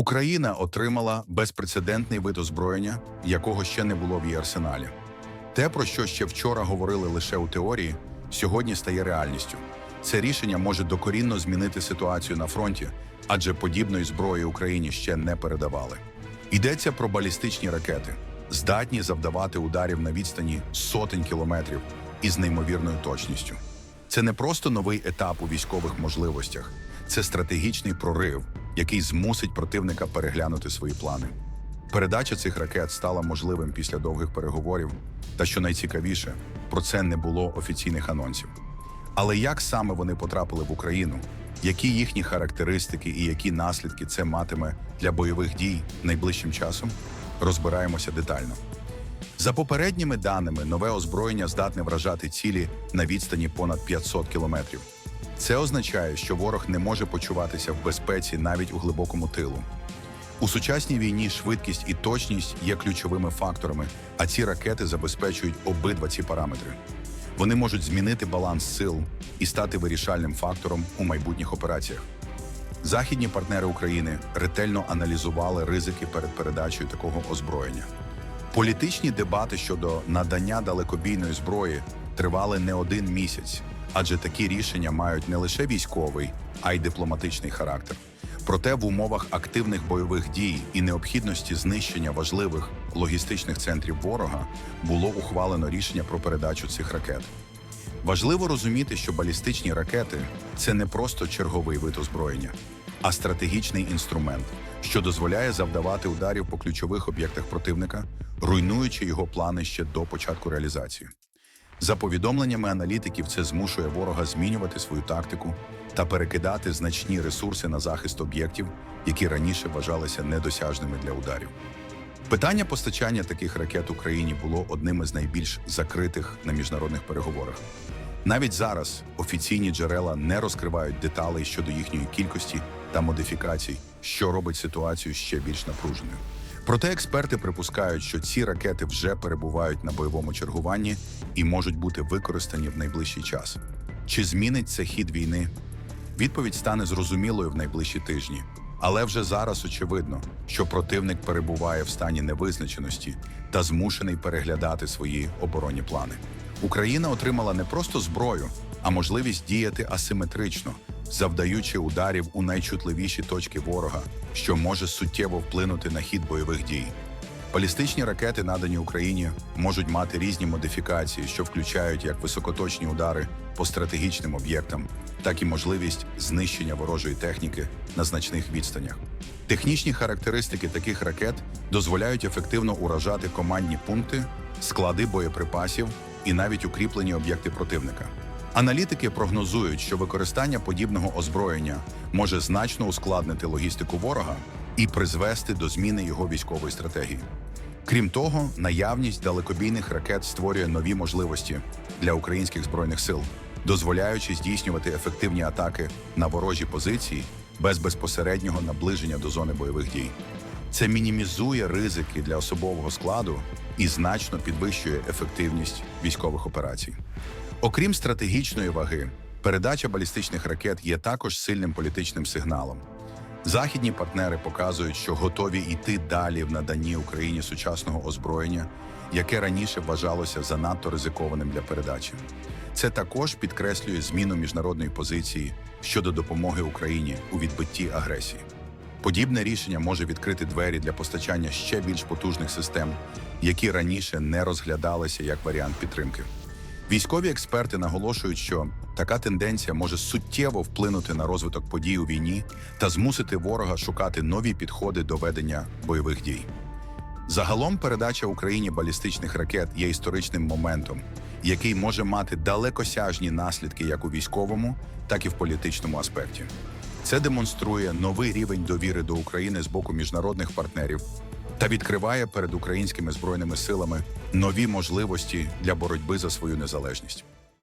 Україна отримала безпрецедентний вид озброєння, якого ще не було в її арсеналі. Те, про що ще вчора говорили лише у теорії, сьогодні стає реальністю. Це рішення може докорінно змінити ситуацію на фронті, адже подібної зброї Україні ще не передавали. Йдеться про балістичні ракети, здатні завдавати ударів на відстані сотень кілометрів із неймовірною точністю. Це не просто новий етап у військових можливостях, це стратегічний прорив, який змусить противника переглянути свої плани. Передача цих ракет стала можливим після довгих переговорів, та що найцікавіше, про це не було офіційних анонсів. Але як саме вони потрапили в Україну, які їхні характеристики і які наслідки це матиме для бойових дій найближчим часом, розбираємося детально. За попередніми даними, нове озброєння здатне вражати цілі на відстані понад 500 кілометрів. Це означає, що ворог не може почуватися в безпеці навіть у глибокому тилу. У сучасній війні швидкість і точність є ключовими факторами, а ці ракети забезпечують обидва ці параметри. Вони можуть змінити баланс сил і стати вирішальним фактором у майбутніх операціях. Західні партнери України ретельно аналізували ризики перед передачею такого озброєння. Політичні дебати щодо надання далекобійної зброї тривали не один місяць, адже такі рішення мають не лише військовий, а й дипломатичний характер. Проте в умовах активних бойових дій і необхідності знищення важливих логістичних центрів ворога було ухвалено рішення про передачу цих ракет. Важливо розуміти, що балістичні ракети це не просто черговий вид озброєння, а стратегічний інструмент, що дозволяє завдавати ударів по ключових об'єктах противника, руйнуючи його плани ще до початку реалізації. За повідомленнями аналітиків, це змушує ворога змінювати свою тактику та перекидати значні ресурси на захист об'єктів, які раніше вважалися недосяжними для ударів. Питання постачання таких ракет Україні було одним із найбільш закритих на міжнародних переговорах. Навіть зараз офіційні джерела не розкривають деталей щодо їхньої кількості та модифікацій, що робить ситуацію ще більш напруженою. Проте експерти припускають, що ці ракети вже перебувають на бойовому чергуванні і можуть бути використані в найближчий час. Чи змінить це хід війни? Відповідь стане зрозумілою в найближчі тижні. Але вже зараз очевидно, що противник перебуває в стані невизначеності та змушений переглядати свої оборонні плани. Україна отримала не просто зброю, а можливість діяти асиметрично, завдаючи ударів у найчутливіші точки ворога, що може суттєво вплинути на хід бойових дій. Балістичні ракети, надані Україні, можуть мати різні модифікації, що включають як високоточні удари по стратегічним об'єктам, так і можливість знищення ворожої техніки на значних відстанях. Технічні характеристики таких ракет дозволяють ефективно уражати командні пункти, склади боєприпасів і навіть укріплені об'єкти противника. Аналітики прогнозують, що використання подібного озброєння може значно ускладнити логістику ворога і призвести до зміни його військової стратегії. Крім того, наявність далекобійних ракет створює нові можливості для українських збройних сил, дозволяючи здійснювати ефективні атаки на ворожі позиції без безпосереднього наближення до зони бойових дій. Це мінімізує ризики для особового складу і значно підвищує ефективність військових операцій. Окрім стратегічної ваги, передача балістичних ракет є також сильним політичним сигналом. Західні партнери показують, що готові йти далі в наданні Україні сучасного озброєння, яке раніше вважалося занадто ризикованим для передачі. Це також підкреслює зміну міжнародної позиції щодо допомоги Україні у відбитті агресії. Подібне рішення може відкрити двері для постачання ще більш потужних систем, які раніше не розглядалися як варіант підтримки. Військові експерти наголошують, що така тенденція може суттєво вплинути на розвиток подій у війні та змусити ворога шукати нові підходи до ведення бойових дій. Загалом передача Україні балістичних ракет є історичним моментом, який може мати далекосяжні наслідки як у військовому, так і в політичному аспекті. Це демонструє новий рівень довіри до України з боку міжнародних партнерів та відкриває перед українськими збройними силами нові можливості для боротьби за свою незалежність.